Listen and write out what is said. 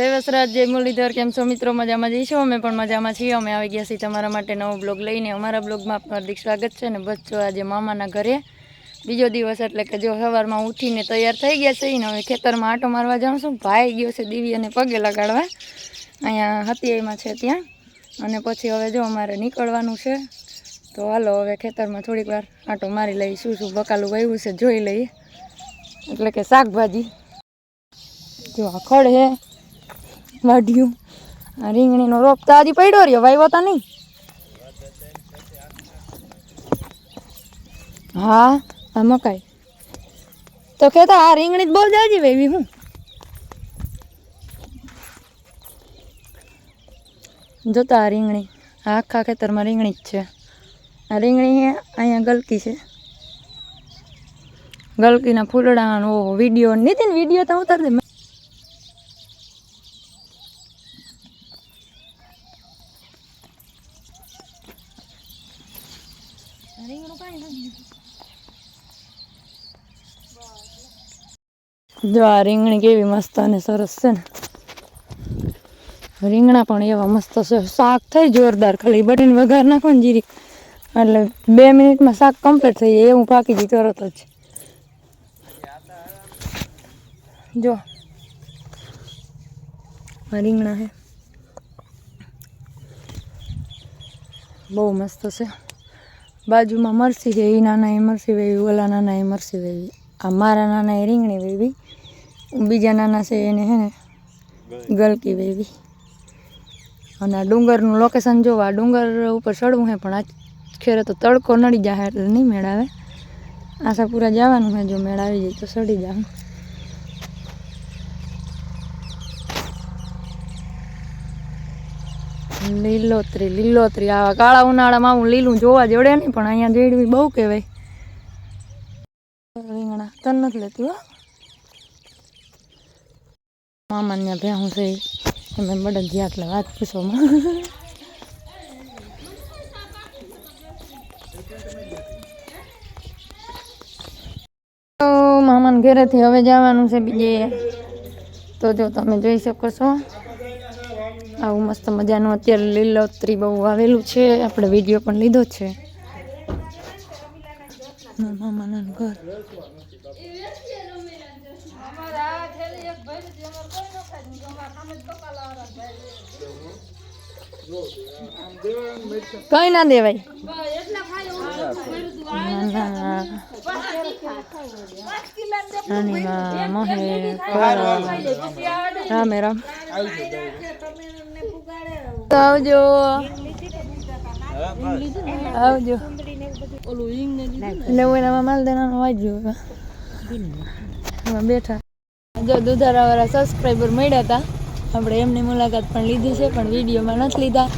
દેવસરાજ જય મુરલીધર, કેમ છો મિત્રો? મજામાં જઈશું અમે પણ મજામાં છીએ. અમે આવી ગયા છીએ તમારા માટે નવો બ્લોગ લઈને. અમારા બ્લોગમાં આપનું હાર્દિક સ્વાગત છે ને બચ્ચો આજે મામાના ઘરે બીજો દિવસ, એટલે કે જો સવારમાં ઉઠીને તૈયાર થઈ ગયા છે ને હવે ખેતરમાં આંટો મારવા જાઉં ભાઈ ગયો છે દીવી અને પગે લગાડવા. અહીંયા હતિયાઈમાં છે ત્યાં. અને પછી હવે જો અમારે નીકળવાનું છે, તો હાલો હવે ખેતરમાં થોડીક વાર આંટો મારી લઈએ શું શું બકાલું વાવ્યું છે જોઈ લઈએ. એટલે કે શાકભાજી. જો આ ખડ હે વાઢ્યું. રીંગણીનો રોપ તો હજી પડ્યો રહ્યો વાવ્યો તો નહીં. હા, આ મકાઈ. તો કહેતા આ રીંગણી બહુ જાજી વાવી હું. જોતા આ રીંગણી આખા ખેતરમાં રીંગણી જ છે. આ રીંગણી અહીંયા ગલકી છે. ગલકીના ફૂલડાનો વીડિયો, નીતિન વીડિયો તો ઉતાર દે. આ રીંગણી કેવી મસ્ત અને સરસ છે ને. રીંગણા પણ એવા મસ્ત છે. શાક થઈ જોરદાર ખાલી. બટન વઘાર નાખો ને જીરી. એટલે બે મિનિટમાં શાક કમ્પ્લીટ થઈ જાય. એવું પાકી જાય તરત જ. જો. રીંગણા છે. બહુ મસ્ત છે. બાજુમાં મરસી છે એ નાના એ મરસી વેવી, ઓલા નાના એ મરસી વેવી. આ મારા નાના એ રીંગણી વેવી, બીજા નાના છે એને હે ને ગલકી વેવી. અને આ ડુંગરનું લોકેશન જોવા, આ ડુંગર ઉપર ચડવું હે, પણ આજ ખેરે તો તડકો નડી જાય એટલે નહીં મેળાવે. આશાપુરા જવાનું હે, જો મેળ આવી જાય તો ચડી જાઉં લીલોતરી લીલોતરી. આવા કાળા ઉનાળામાં હું લીલું જોવા જોડે નહીં, પણ અહીંયા જેડવી બહુ કહેવાય. રીંગણા. તન નથી લેતી, હો. મામાન્ય ભેહું છે. તમે બળદ ગયા એટલે વાત પૂછો મામાને ઘરેથી હવે જવાનું છે બીજે. તો જો તમે જોઈ શકો છો. આવું મસ્ત મજાનું અત્યારે લીલોતરી બહુ આવેલું છે. આપણે વીડિયો પણ લીધો છે. મારા ઘર. કઈ ના દેવાય. રામે રામ. તો આવજો. આવજો. નવું નવા માલ દેનાનું વાંચ્યું બેઠા. જો દુધારા વાળા સબસ્ક્રાઈબર મળ્યા હતા. આપણે એમની મુલાકાત પણ લીધી છે, પણ વિડીયોમાં નથી લીધા.